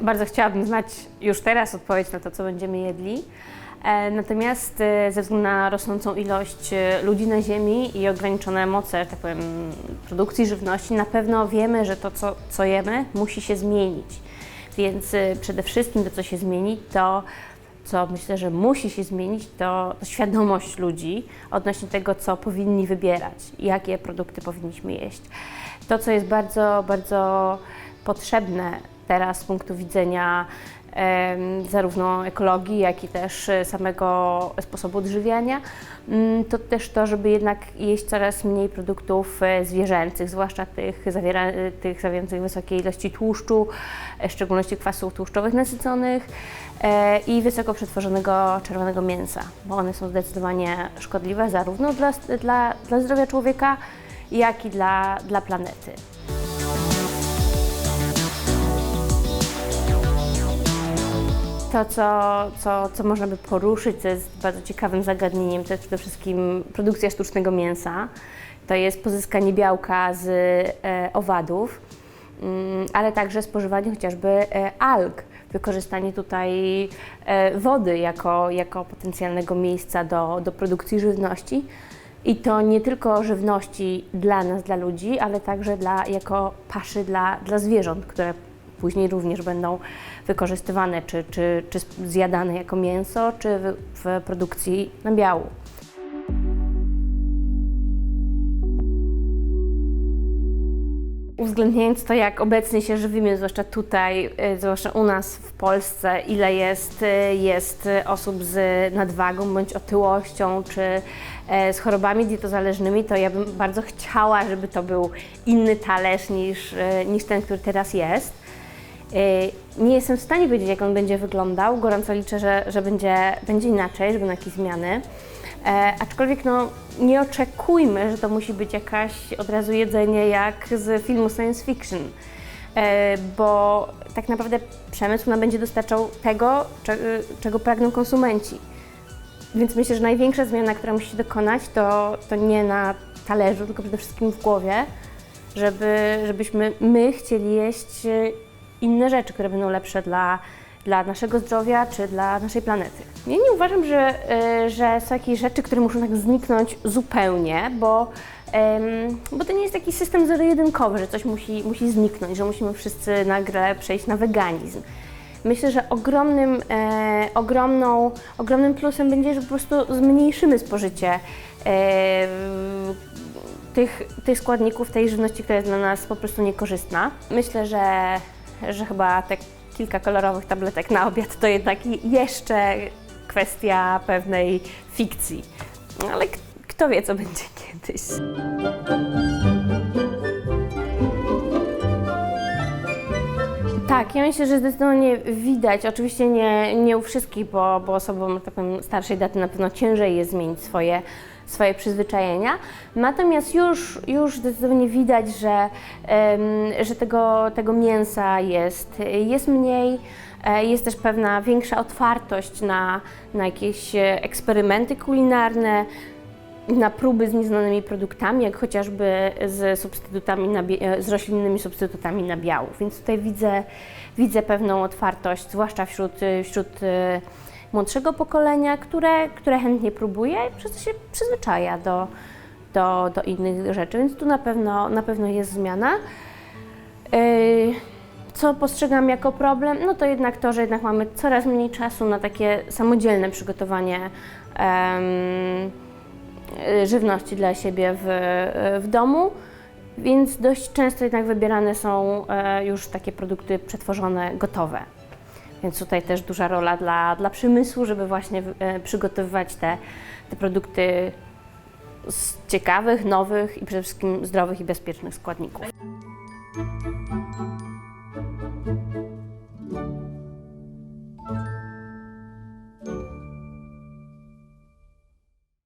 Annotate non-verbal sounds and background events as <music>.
Bardzo chciałabym znać już teraz odpowiedź na to, co będziemy jedli. E, Natomiast e, ze względu na rosnącą ilość e, ludzi na Ziemi i ograniczone moce, tak powiem, produkcji żywności, na pewno wiemy, że to, co, co jemy, musi się zmienić. Więc przede wszystkim to, co się zmieni, to co myślę, że musi się zmienić, to, to świadomość ludzi odnośnie tego, co powinni wybierać, jakie produkty powinniśmy jeść. To, co jest bardzo, bardzo potrzebne teraz z punktu widzenia zarówno ekologii, jak i też e, samego sposobu odżywiania, mm, to też to, żeby jednak jeść coraz mniej produktów e, zwierzęcych, zwłaszcza tych, zawiera, e, tych zawierających wysokie ilości tłuszczu, w szczególności kwasów tłuszczowych nasyconych i wysoko przetworzonego czerwonego mięsa, bo one są zdecydowanie szkodliwe zarówno dla, dla, dla zdrowia człowieka, jak i dla, dla planety. To, co, co, co można by poruszyć, co jest bardzo ciekawym zagadnieniem, to jest przede wszystkim produkcja sztucznego mięsa. To jest pozyskanie białka z e, owadów, mm, ale także spożywanie chociażby e, alg, wykorzystanie tutaj e, wody jako, jako potencjalnego miejsca do, do produkcji żywności. I to nie tylko żywności dla nas, dla ludzi, ale także dla, jako paszy dla, dla zwierząt, które później również będą wykorzystywane, czy, czy, czy zjadane jako mięso, czy w, w produkcji nabiału. Uwzględniając to, jak obecnie się żywimy, zwłaszcza tutaj, y, zwłaszcza u nas w Polsce, ile jest, y, jest y, osób z nadwagą bądź otyłością, czy e, z chorobami dietozależnymi, to ja bym bardzo chciała, żeby to był inny talerz niż, e, niż ten, który teraz jest. E, Nie jestem w stanie powiedzieć, jak on będzie wyglądał. Gorąco liczę, że, że będzie, będzie inaczej, że będą jakieś zmiany. E, aczkolwiek no, nie oczekujmy, że to musi być jakaś od razu jedzenie jak z filmu science fiction, e, bo tak naprawdę przemysł nam będzie dostarczał tego, cze, czego pragną konsumenci. Więc myślę, że największa zmiana, która musi się dokonać, to, to nie na talerzu, tylko przede wszystkim w głowie, żeby, żebyśmy my chcieli jeść e, inne rzeczy, które będą lepsze dla, dla naszego zdrowia czy dla naszej planety. Ja nie uważam, że, e, że są jakieś rzeczy, które muszą tak zniknąć zupełnie, bo, bo to nie jest taki system zero-jedynkowy, że coś musi, musi zniknąć, że musimy wszyscy nagle przejść na weganizm. Myślę, że ogromnym, e, ogromną, ogromnym plusem będzie, że po prostu zmniejszymy spożycie e, tych, tych składników, tej żywności, która jest dla nas po prostu niekorzystna. Myślę, że, że chyba te kilka kolorowych tabletek na obiad to jednak jeszcze kwestia pewnej fikcji. Ale k- kto wie, co będzie <laughs> kiedyś. Tak, ja myślę, że zdecydowanie widać, oczywiście nie, nie u wszystkich, bo, bo osobom tak powiem, starszej daty na pewno ciężej jest zmienić swoje, swoje przyzwyczajenia. Natomiast już, już zdecydowanie widać, że, że tego, tego mięsa jest, jest mniej. E, Jest też pewna większa otwartość na, na jakieś e, eksperymenty kulinarne, na próby z nieznanymi produktami, jak chociażby z substytutami, e, z roślinnymi substytutami nabiałów. Więc tutaj widzę, widzę pewną otwartość, zwłaszcza wśród, wśród młodszego pokolenia, które, które chętnie próbuje i przez to się przyzwyczaja do, do, do innych rzeczy, więc tu na pewno, na pewno jest zmiana. Yy, Co postrzegam jako problem? No to jednak to, że jednak mamy coraz mniej czasu na takie samodzielne przygotowanie y, żywności dla siebie w, w domu, więc dość często jednak wybierane są e, już takie produkty przetworzone, gotowe. Więc tutaj też duża rola dla, dla przemysłu, żeby właśnie e, przygotowywać te, te produkty z ciekawych, nowych i przede wszystkim zdrowych i bezpiecznych składników.